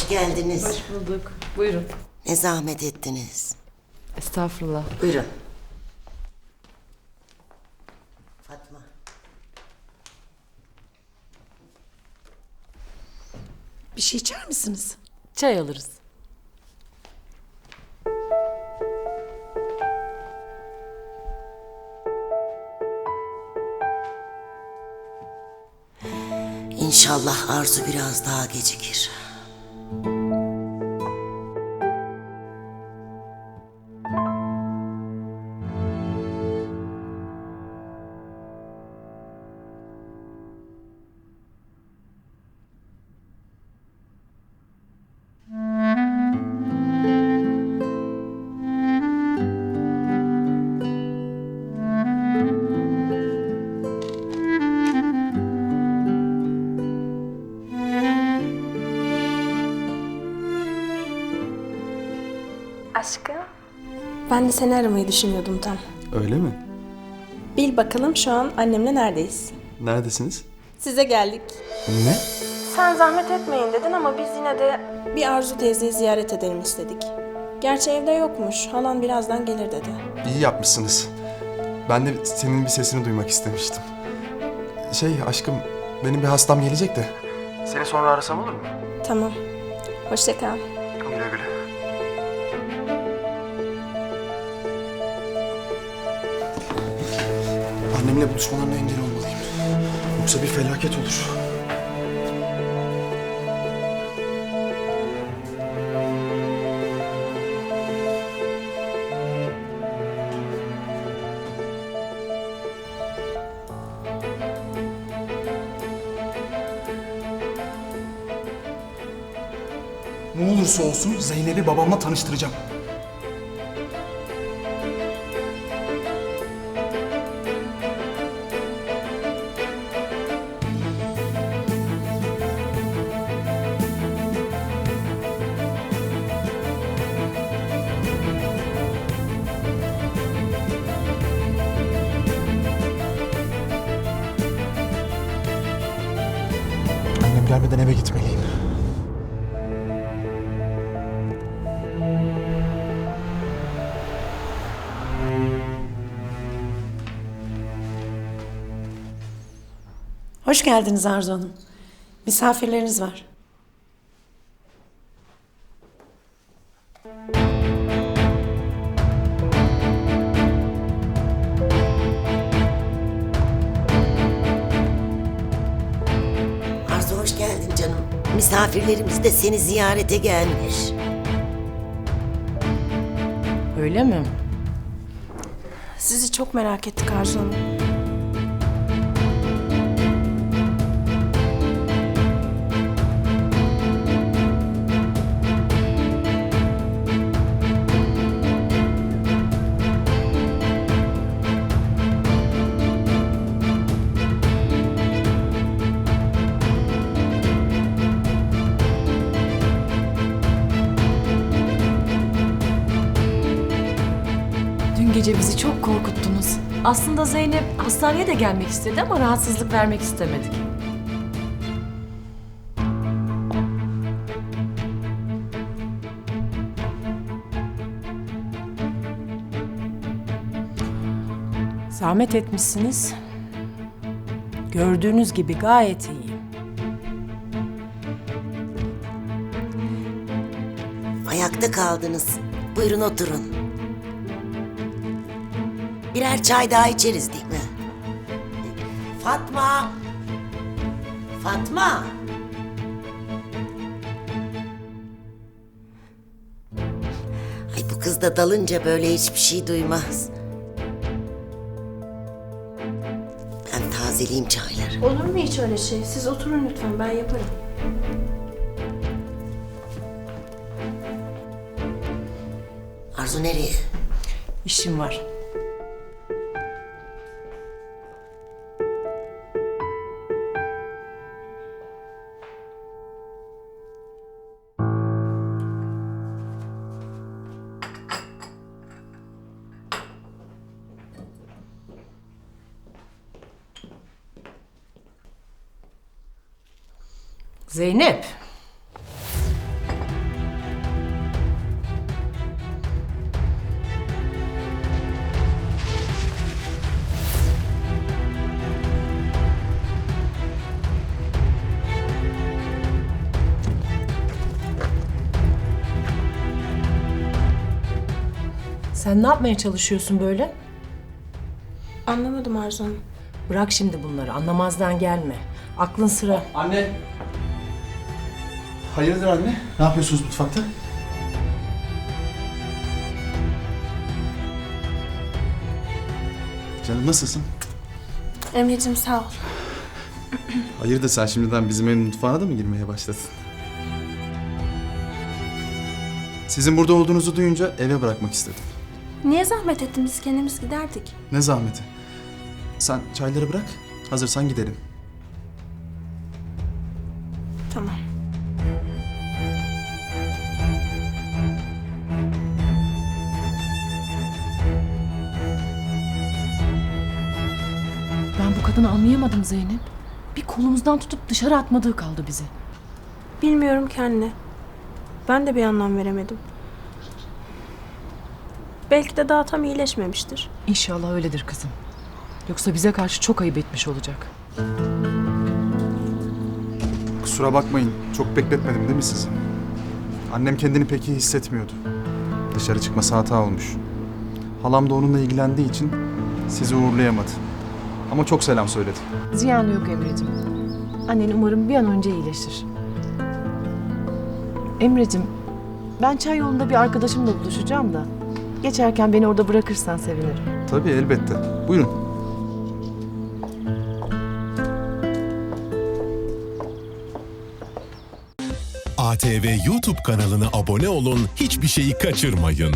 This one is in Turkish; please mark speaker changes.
Speaker 1: Hoş geldiniz.
Speaker 2: Hoş bulduk. Buyurun.
Speaker 1: Ne zahmet ettiniz.
Speaker 2: Estağfurullah.
Speaker 1: Buyurun. Fatma.
Speaker 3: Bir şey içer misiniz?
Speaker 2: Çay alırız.
Speaker 1: İnşallah Arzu biraz daha gecikir.
Speaker 4: Ben de seni aramayı düşünüyordum tam.
Speaker 5: Öyle mi?
Speaker 4: Bil bakalım şu an annemle neredeyiz?
Speaker 5: Neredesiniz?
Speaker 4: Size geldik.
Speaker 5: Ne?
Speaker 4: Sen zahmet etmeyin dedin ama biz yine de... Bir Arzu teyzeyi ziyaret edelim istedik. Gerçi evde yokmuş. Halan birazdan gelir dedi.
Speaker 5: İyi yapmışsınız. Ben de senin bir sesini duymak istemiştim. Şey aşkım, benim bir hastam gelecek de. Seni sonra arasam olur mu?
Speaker 4: Tamam. Hoşça kal.
Speaker 5: Annemle buluşmalarına engel olmalıyım. Yoksa bir felaket olur.
Speaker 6: Ne olursa olsun Zeynep'i babamla tanıştıracağım.
Speaker 5: Gelmeden eve gitmeliyim.
Speaker 3: Hoş geldiniz Arzu Hanım. Misafirleriniz var.
Speaker 1: Misafirlerimiz de seni ziyarete gelmiş.
Speaker 2: Öyle mi?
Speaker 4: Sizi çok merak ettik Arzu Hanım.
Speaker 2: Gece bizi çok korkuttunuz. Aslında Zeynep hastaneye de gelmek istedi ama rahatsızlık vermek istemedik.
Speaker 3: Zahmet etmişsiniz. Gördüğünüz gibi gayet iyi.
Speaker 1: Ayakta kaldınız. Buyurun oturun. Birer çay daha içeriz değil mi? Fatma! Fatma! Ay bu kız da dalınca böyle hiçbir şey duymaz. Ben tazeleyeyim çayları.
Speaker 4: Olur mu hiç öyle şey? Siz oturun lütfen ben yaparım.
Speaker 1: Arzu nereye?
Speaker 3: İşim var.
Speaker 2: Zeynep.
Speaker 3: Sen ne yapmaya çalışıyorsun böyle?
Speaker 4: Anlamadım Arzu Hanım.
Speaker 3: Bırak şimdi bunları. Anlamazdan gelme. Aklın sıra.
Speaker 6: Anne. Hayırdır anne? Ne yapıyorsunuz mutfakta? Canım nasılsın?
Speaker 4: Emre'cim sağ ol.
Speaker 6: Hayırdır sen şimdiden bizim evin mutfağına da mı girmeye başladın? Sizin burada olduğunuzu duyunca eve bırakmak istedim.
Speaker 4: Niye zahmet ettin biz kendimiz giderdik.
Speaker 6: Ne zahmeti. Sen çayları bırak. Hazırsan gidelim.
Speaker 4: Tamam.
Speaker 2: Kadını anlayamadım Zeynep. Bir kolumuzdan tutup dışarı atmadığı kaldı bizi.
Speaker 4: Bilmiyorum ki anne. Ben de bir anlam veremedim. Belki de daha tam iyileşmemiştir.
Speaker 2: İnşallah öyledir kızım. Yoksa bize karşı çok ayıp etmiş olacak.
Speaker 6: Kusura bakmayın. Çok bekletmedim değil mi sizi? Annem kendini pek iyi hissetmiyordu. Dışarı çıkması hata olmuş. Halam da onunla ilgilendiği için sizi uğurlayamadı. Ama çok selam söyledi.
Speaker 2: Ziyanı yok Emre'cim. Annen umarım bir an önce iyileşir. Emre'cim, ben çay yolunda bir arkadaşımla buluşacağım da. Geçerken beni orada bırakırsan sevinirim.
Speaker 6: Tabii elbette. Buyurun.
Speaker 7: ATV YouTube kanalına abone olun, hiçbir şeyi kaçırmayın.